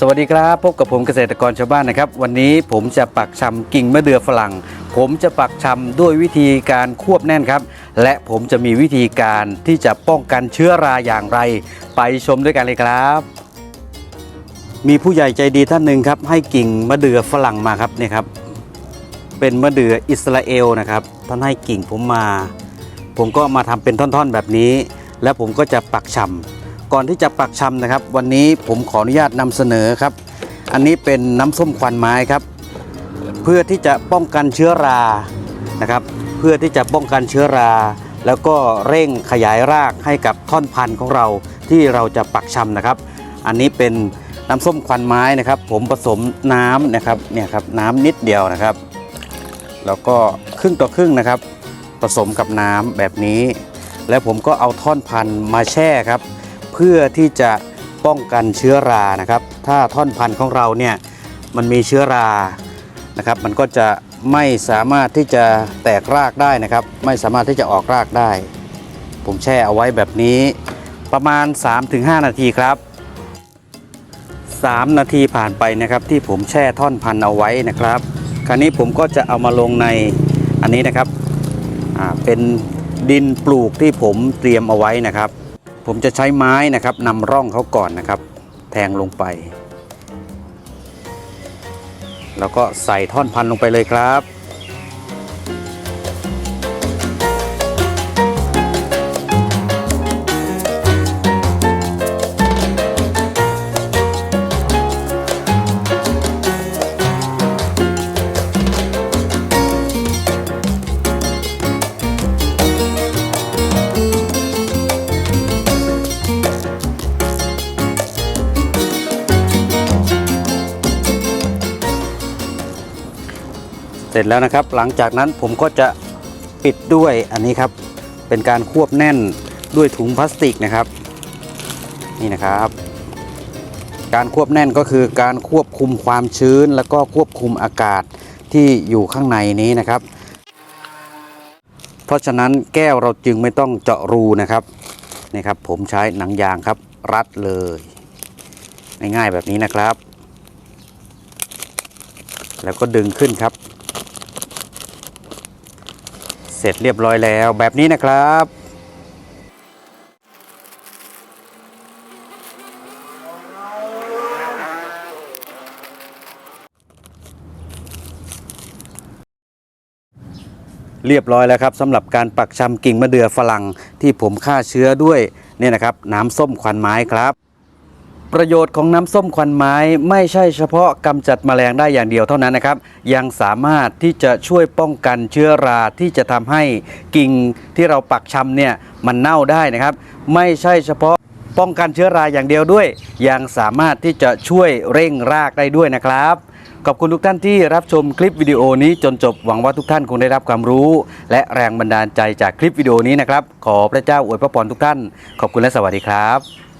สวัสดีครับ พบกับผมเกษตรกรชาวบ้านนะครับ วันนี้ผมจะปักชำกิ่งมะเดื่อฝรั่ง ผมจะปักชำด้วยวิธีการควบแน่นครับ และผมจะมีวิธีการที่จะป้องกันเชื้อราอย่างไร ไปชมด้วยกันเลยครับ มีผู้ใหญ่ใจดีท่านหนึ่งครับ ให้กิ่งมะเดื่อฝรั่งมาครับเนี่ยครับ เป็นมะเดื่ออิสราเอลนะครับท่านให้กิ่งผมมา ผมก็มาทำเป็นท่อนๆแบบนี้ แล้วผมก็จะปักชำ ก่อนที่จะปักชำนะครับ วันนี้ผมขออนุญาตนำเสนอครับ อันนี้เป็นน้ำส้มควันไม้ครับ เพื่อที่จะป้องกันเชื้อรานะครับ เพื่อที่จะป้องกันเชื้อรา แล้วก็เร่งขยายรากให้กับท่อนพันธุ์ของเราที่เราจะปักชำนะครับ อันนี้เป็นน้ำส้มควันไม้นะครับ ผมผสมน้ำนะครับเนี่ยครับน้ำนิดเดียวนะครับ แล้วก็ครึ่งต่อครึ่งนะครับ ผสมกับน้ำแบบนี้ แล้วผมก็เอาท่อนพันธุ์มาแช่ครับ เพื่อที่จะป้องกันเชื้อรานะครับ ถ้าท่อนพันธุ์ของเราเนี่ยมันมีเชื้อรานะครับ มันก็จะไม่สามารถที่จะแตกรากได้นะครับ ไม่สามารถที่จะออกรากได้ ผมแช่เอาไว้แบบนี้ประมาณ 3-5 นาทีครับ 3 นาทีผ่านไปนะครับ ที่ผมแช่ท่อนพันธุ์เอาไว้นะครับ คราวนี้ผมก็จะเอามาลงในอันนี้นะครับเป็นดินปลูกที่ผมเตรียมเอาไว้นะครับ ผมจะใช้ไม้นะครับนำร่องเขาก่อนนะครับ แทงลงไป แล้วก็ใส่ท่อนพันลงไปเลยครับ เสร็จแล้วนะครับ หลังจากนั้นผมก็จะปิดด้วยอันนี้ครับ เป็นการควบแน่นด้วยถุงพลาสติกนะครับ นี่นะครับ การควบแน่นก็คือการควบคุมความชื้น แล้วก็ควบคุมอากาศที่อยู่ข้างในนี้นะครับ เพราะฉะนั้นแก้วเราจึงไม่ต้องเจาะรูนะครับนี่ครับ ผมใช้หนังยางครับ รัดเลยง่ายๆแบบนี้นะครับ แล้วก็ดึงขึ้นครับ สร็จเรียบร้อยแล้วแบบนี้นะครับเรียบร้อยแล้วครับสำหรับการปักชำกิ่งมะเดื่อฝรั่งที่ผมฆ่าเชื้อด้วยเนี่ยนะครับน้ำส้มควันไม้ครับ ประโยชน์ของน้ำส้มควันไม้ไม่ใช่เฉพาะกำจัดแมลงได้อย่างเดียวเท่านั้นนะครับ ยังสามารถที่จะช่วยป้องกันเชื้อราที่จะทำให้กิ่งที่เราปักชำเนี่ยมันเน่าได้นะครับ ไม่ใช่เฉพาะป้องกันเชื้อราอย่างเดียวด้วย ยังสามารถที่จะช่วยเร่งรากได้ด้วยนะครับขอบคุณทุกท่านที่รับชมคลิปวิดีโอนี้จนจบหวังว่าทุกท่านคงได้รับความรู้ และแรงบันดาลใจจากคลิปวิดีโอนี้นะครับ ขอพระเจ้าอวยพระพรทุกท่าน ขอบคุณและสวัสดีครับ